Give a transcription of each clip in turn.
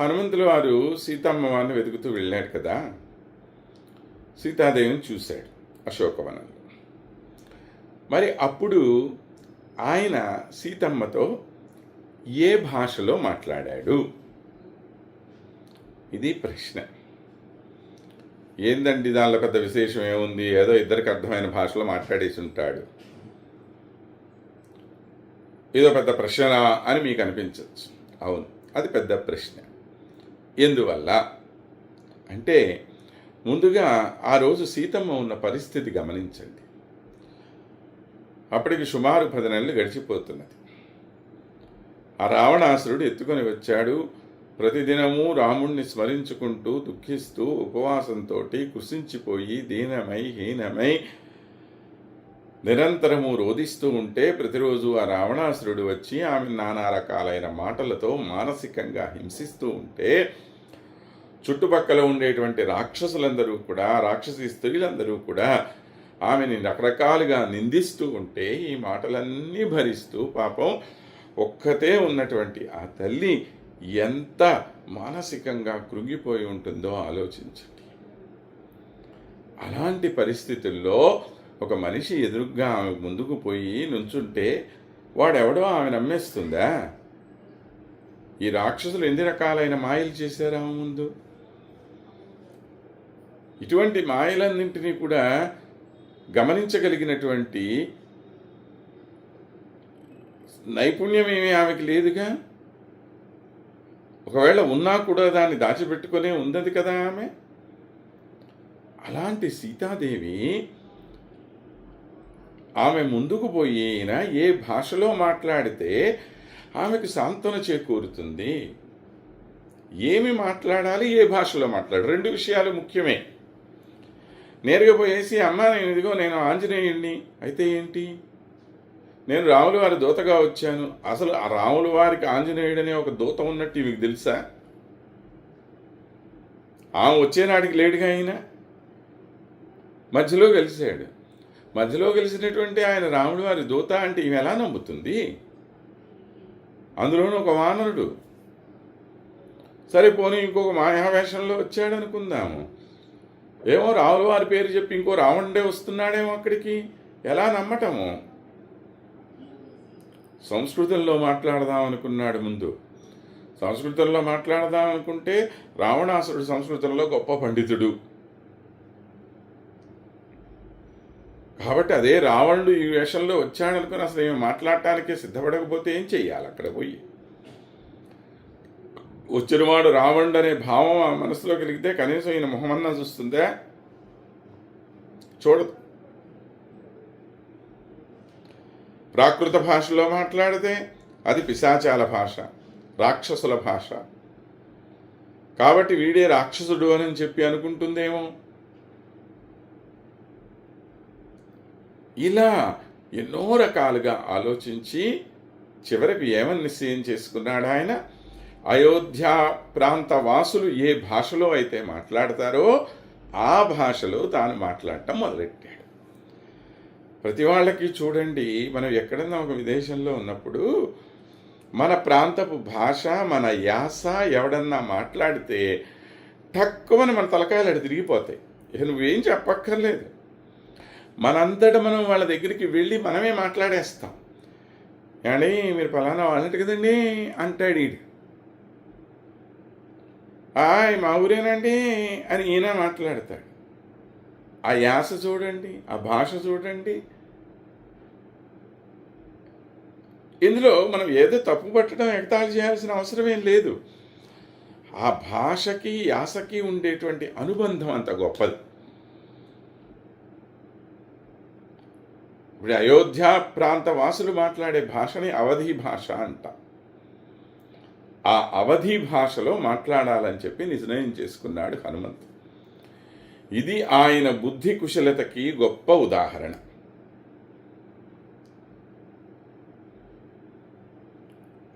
హనుమంతుల వారు సీతమ్మ వారిని వెతుకుతూ వెళ్ళాడు కదా. సీతాదేవిని చూశాడు అశోకవనంలో. మరి అప్పుడు ఆయన సీతమ్మతో ఏ భాషలో మాట్లాడాడు? ఇది ప్రశ్న. ఏందండి దానిలో పెద్ద విశేషం ఏముంది? ఏదో ఇద్దరికి అర్థమైన భాషలో మాట్లాడేసి ఉంటాడు. ఏదో పెద్ద ప్రశ్న అని మీకు అనిపించవచ్చు. అవును అది పెద్ద ప్రశ్న. ఎందువల్ల? అంటే ముందుగా ఆ రోజు సీతమ్మ ఉన్న పరిస్థితి గమనించండి. అప్పటికి సుమారు పది నెలలు గడిచిపోతున్నది. ఆ రావణాసురుడు ఎత్తుకొని వచ్చాడు. ప్రతిదినము రాముణ్ణి స్మరించుకుంటూ దుఃఖిస్తూ ఉపవాసంతో కృషించిపోయి దీనమై హీనమై నిరంతరము రోధిస్తూ ఉంటే ప్రతిరోజు ఆ రావణాసురుడు వచ్చి ఆమె నానా రకాలైన మాటలతో మానసికంగా హింసిస్తూ ఉంటే చుట్టుపక్కల ఉండేటువంటి రాక్షసులందరూ కూడా రాక్షసి స్త్రీలందరూ కూడా ఆమెని రకరకాలుగా నిందిస్తూ ఉంటే ఈ మాటలన్నీ భరిస్తూ పాపం ఒక్కతే ఉన్నటువంటి ఆ తల్లి ఎంత మానసికంగా కృంగిపోయి ఉంటుందో ఆలోచించండి. అలాంటి పరిస్థితుల్లో ఒక మనిషి ఎదురుగ్గా ఆమె ముందుకు పోయి నుంచుంటే వాడెవడో ఆమె నమ్మేస్తుందా? ఈ రాక్షసులు ఎన్ని రకాలైన మాయలు చేశారు ఆమె ముందు? ఇటువంటి మాయలన్నింటినీ కూడా గమనించగలిగినటువంటి నైపుణ్యం ఏమీ ఆమెకి లేదుగా? ఒకవేళ ఉన్నా కూడా దాన్ని దాచిపెట్టుకునే ఉన్నది కదా ఆమె? అలాంటి సీతాదేవి ఆమె ముందుకు పోయిన ఏ భాషలో మాట్లాడితే ఆమెకు సాంత్వన చేకూరుతుంది. ఏమి మాట్లాడాలి ఏ భాషలో మాట్లాడాలి? రెండు విషయాలు ముఖ్యమే. నేరుగా పోయేసి అమ్మ నేను ఇదిగో నేను ఆంజనేయుడిని అయితే ఏంటి? నేను రాములు వారి దూతగా వచ్చాను. అసలు ఆ రాములు వారికి ఆంజనేయుడనే ఒక దూత ఉన్నట్టు మీకు తెలుసా? ఆమె వచ్చేనాటికి లేడుగా ఆయన మధ్యలో కలిశాడు. మధ్యలో గెలిచినటువంటి ఆయన రాముడు వారి దూత అంటే ఈమె ఎలా నమ్ముతుంది? అందులోనూ ఒక వానరుడు. సరే పోనీ ఇంకొక మాయావేషంలో వచ్చాడు అనుకుందాము ఏమో రాములు వారి పేరు చెప్పి ఇంకో రావణుడే వస్తున్నాడేమో అక్కడికి. ఎలా నమ్మటము? సంస్కృతంలో మాట్లాడదాం అనుకున్నాడు ముందు. సంస్కృతంలో మాట్లాడదాం అనుకుంటే రావణాసురుడు సంస్కృతంలో గొప్ప పండితుడు. కాబట్టి అదే రావణుడు ఈ వేషంలో వచ్చాడనుకుని అసలు ఏమి మాట్లాడటానికే సిద్ధపడకపోతే ఏం చెయ్యాలి అక్కడ పోయి? వచ్చినవాడు రావణుడు అనే భావం ఆ మనసులో కలిగితే కనీసం ఈయన మొహమన్నా చూస్తుందా? చూడదు. ప్రాకృత భాషలో మాట్లాడితే అది పిశాచాల భాష రాక్షసుల భాష. కాబట్టి వీడే రాక్షసుడు అని చెప్పి అనుకుంటుందేమో? ఇలా ఎన్నో రకాలుగా ఆలోచించి చివరికి ఏమని నిశ్చయం చేసుకున్నాడు ఆయన? అయోధ్య ప్రాంత వాసులు ఏ భాషలో అయితే మాట్లాడతారో ఆ భాషలో తాను మాట్లాడటం మొదలెట్టాడు. ప్రతి వాళ్ళకి చూడండి మనం ఎక్కడన్నా ఒక విదేశంలో ఉన్నప్పుడు మన ప్రాంతపు భాష మన యాస ఎవడన్నా మాట్లాడితే తక్కువని మన తలకాయలు అడి తిరిగిపోతాయి. నువ్వేం చెప్పక్కర్లేదు. మనంతట మనం వాళ్ళ దగ్గరికి వెళ్ళి మనమే మాట్లాడేస్తాం. ఏమండి మీరు ఫలానా వాళ్ళంట కదండి? అంటాడు ఈడు. ఆయ్ మా ఊరేనండి? అని ఈయన మాట్లాడతాడు. ఆ యాస చూడండి ఆ భాష చూడండి. ఇందులో మనం ఏదో తప్పు పట్టడం ఎగతాళి చేయాల్సిన అవసరం ఏం లేదు. ఆ భాషకి యాసకి ఉండేటువంటి అనుబంధం అంత గొప్పది. ఇప్పుడు అయోధ్య ప్రాంత వాసులు మాట్లాడే భాషని అవధి భాష అంట. ఆ అవధి భాషలో మాట్లాడాలని చెప్పి నిర్ణయం చేసుకున్నాడు హనుమంతు. ఇది ఆయన బుద్ధి కుశలతకి గొప్ప ఉదాహరణ.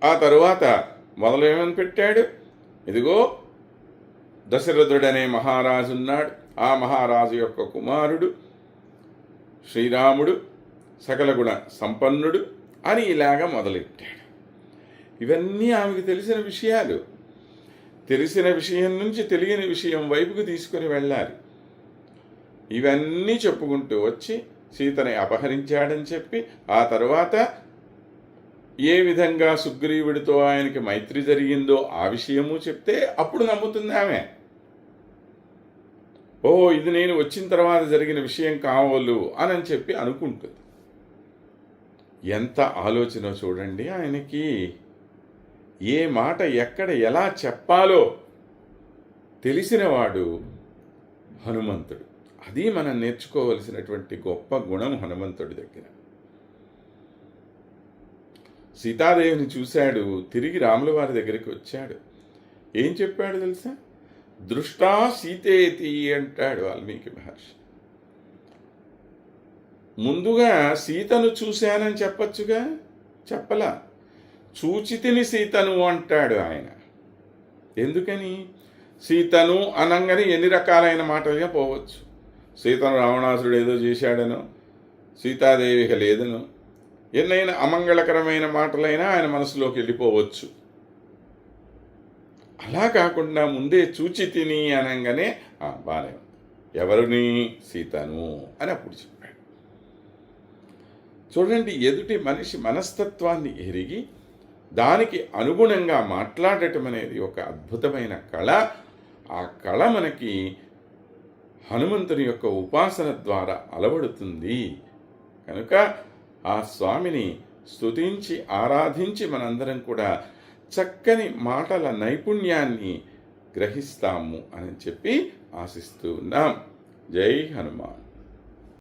ఆ తరువాత మొదలు ఏమని పెట్టాడు? ఇదిగో దశరథుడనే మహారాజు ఉన్నాడు ఆ మహారాజు యొక్క కుమారుడు శ్రీరాముడు సకల గుణ సంపన్నుడు అని ఇలాగా మొదలెట్టాడు. ఇవన్నీ ఆమెకు తెలిసిన విషయాలు. తెలిసిన విషయం నుంచి తెలియని విషయం వైపుకు తీసుకుని వెళ్ళాలి. ఇవన్నీ చెప్పుకుంటూ వచ్చి సీతని అపహరించాడని చెప్పి ఆ తరువాత ఏ విధంగా సుగ్రీవుడితో ఆయనకి మైత్రి జరిగిందో ఆ విషయము చెప్తే అప్పుడు నమ్ముతుంది ఆమె. ఓ ఇది నేను వచ్చిన తర్వాత జరిగిన విషయం కావాలి అని చెప్పి అనుకుంటుంది. ఎంత ఆలోచన చూడండి ఆయనకి ఏ మాట ఎక్కడ ఎలా చెప్పాలో తెలిసినవాడు హనుమంతుడు. అది మనం నేర్చుకోవలసినటువంటి గొప్ప గుణం హనుమంతుడి దగ్గర. సీతాదేవిని చూశాడు తిరిగి రాముల వారి దగ్గరికి వచ్చాడు. ఏం చెప్పాడు తెలుసా? దృష్టా సీతేతి అంటాడు వాల్మీకి మహర్షి. ముందుగా సీతను చూశానని చెప్పచ్చుగా? చెప్పలా. చూచితిని సీతను అంటాడు ఆయన. ఎందుకని? సీతను అనంగానే ఎన్ని రకాలైన మాటలుగా పోవచ్చు. సీతను రావణాసురుడు ఏదో చేశాడనో సీతాదేవిక లేదను లేదనో ఎన్నైనా అమంగళకరమైన మాటలైనా ఆయన మనసులోకి వెళ్ళిపోవచ్చు. అలా కాకుండా ముందే చూచి తిని అనగానే "ఆ, ఎవరిని? సీతను? అని అప్పుడు చెప్పాడు చూడండి ఎదుటి మనిషి మనస్తత్వాన్ని ఎరిగి దానికి అనుగుణంగా మాట్లాడటం అనేది ఒక అద్భుతమైన కళ. ఆ కళ మనకి హనుమంతుని యొక్క ఉపాసన ద్వారా అలవడుతుంది. కనుక ఆ స్వామిని స్తుతించి ఆరాధించి మనందరం కూడా చక్కని మాటల నైపుణ్యాన్ని గ్రహిస్తాము అని చెప్పి ఆశిస్తూ ఉన్నాం. జై హనుమాన్.